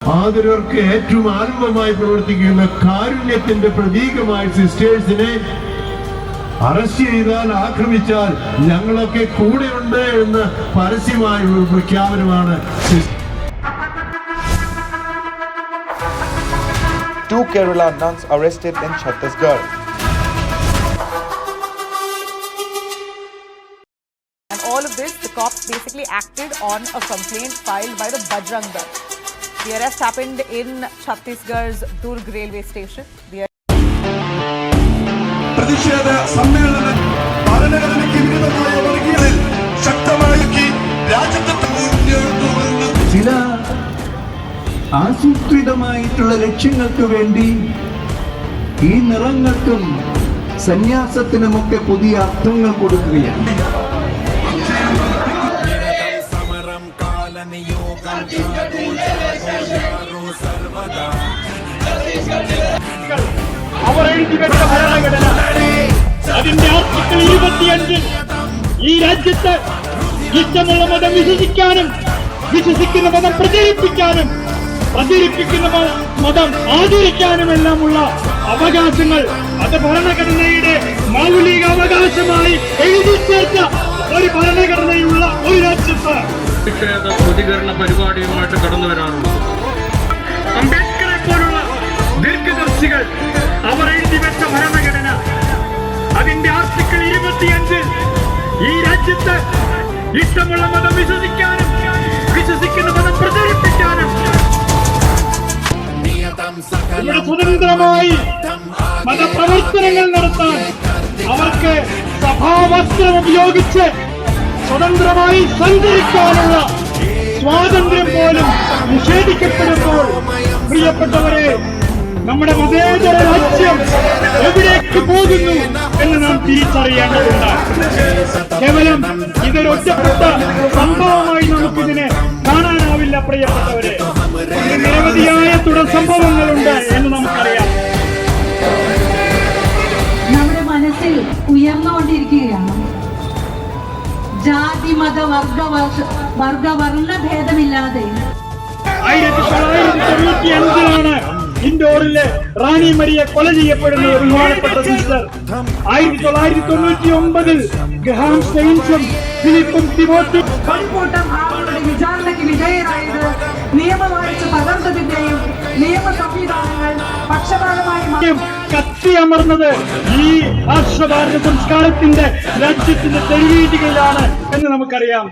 ആദരവർക്ക് ഏറ്റവും ആരംഭമായി പ്രവർത്തിക്കുന്ന കാരുണ്യത്തിന്റെ പ്രതീകമായ സിസ്റ്റേഴ്സിനെ അറസ്റ്റ് ചെയ്താൽ ആക്രമിച്ചാൽ ഞങ്ങളൊക്കെ കൂടെയുണ്ട് എന്ന് പരസ്യമായ ഒരു പ്രഖ്യാപനമാണ് Two Kerala nuns arrested in Chhattisgarh. All of this, the cops basically acted on a complaint filed by the Bajrang Dal. The arrest happened in Chhattisgarh's Durg railway station. The പ്രതിഷേധ സമ്മേളനം ഭരണഘടനയ്ക്ക് വിരുദ്ധമായ വർഗീയതയിൽ ശക്തമാക്കി രാജ്യത്തെ ചില ആസൂത്രിതമായിട്ടുള്ള ലക്ഷ്യങ്ങൾക്ക് വേണ്ടി ഈ നിറങ്ങൾക്കും സന്യാസത്തിനുമൊക്കെ പുതിയ അർത്ഥങ്ങൾ കൊടുക്കുകയാണ് അവർ എഴുതിവെച്ച ഭരണഘടന ഈ രാജ്യത്ത് ഇഷ്ടമുള്ള മതം വിശ്വസിക്കാനും വിശ്വസിക്കുന്ന മതം പ്രചരിപ്പിക്കാനും പ്രചരിപ്പിക്കുന്ന മതം ആചരിക്കാനുമെല്ലാമുള്ള അവകാശങ്ങൾ അത് ഭരണഘടനയുടെ മൗലിക അവകാശമായി എഴുതി ചേർത്ത ഒരു ഭരണഘടനയുള്ള ഒരു രാജ്യത്ത്. പ്രതികരണ പരിപാടിയുമായിട്ട് കടന്നു വരാറുള്ളത് അംബേദ്കറെ പോലുള്ള ദീർഘദർശികൾ അവർ എഴുതി വെച്ച ഭരണഘടന അതിന്റെ ആർട്ടിക്കിൾ ഇരുപത്തിയഞ്ച് ഈ രാജ്യത്ത് ഇഷ്ടമുള്ള മതം വിശ്വസിക്കാനും വിശ്വസിക്കുന്ന മതം പ്രചരിപ്പിക്കാനും. സ്വതന്ത്രമായി മതപ്രവർത്തനങ്ങൾ നടത്താൻ അവർക്ക് സഭാവസ്ത്രം ഉപയോഗിച്ച് സ്വതന്ത്രമായി സഞ്ചരിക്കാനുള്ള സ്വാതന്ത്ര്യം പോലും നിഷേധിക്കപ്പെടുമ്പോൾ പ്രിയപ്പെട്ടവരെ നമ്മുടെ മതേതര രാജ്യം എവിടേക്ക് പോകുന്നു എന്ന് നാം തിരിച്ചറിയേണ്ടതുണ്ട്. കേവലം ഇതൊരു ഒറ്റപ്പെട്ട സംഭവമായി നമുക്കിതിനെ കാണാനാവില്ല പ്രിയപ്പെട്ടവരെ. ജാതി മത വർഗ വർഗ വർണ ഭേദമില്ലാതെ റാണി മരിയ കൊല ചെയ്യപ്പെടുന്ന ബഹുമാനപ്പെട്ട സിസ്റ്റർ ആയിരത്തി തൊള്ളായിരത്തി തൊണ്ണൂറ്റി ഒമ്പതിൽ ഗ്രഹാം സ്റ്റെയിൻസും ഫിലിപ്പും തിമോത്തി കൺകൂട്ടം വിചാരണയ്ക്ക് വിധേയരായത് നിയമവാഴ്ച തകർന്നതിന്റെയും നിയമ സംവിധാനങ്ങൾ പക്ഷപാതമായി ഈ രാഷ്ട്രഭാരത സംസ്കാരത്തിന്റെ രാജ്യത്തിന്റെ തെരുവീതികളിലാണ് എന്ന് നമുക്കറിയാം.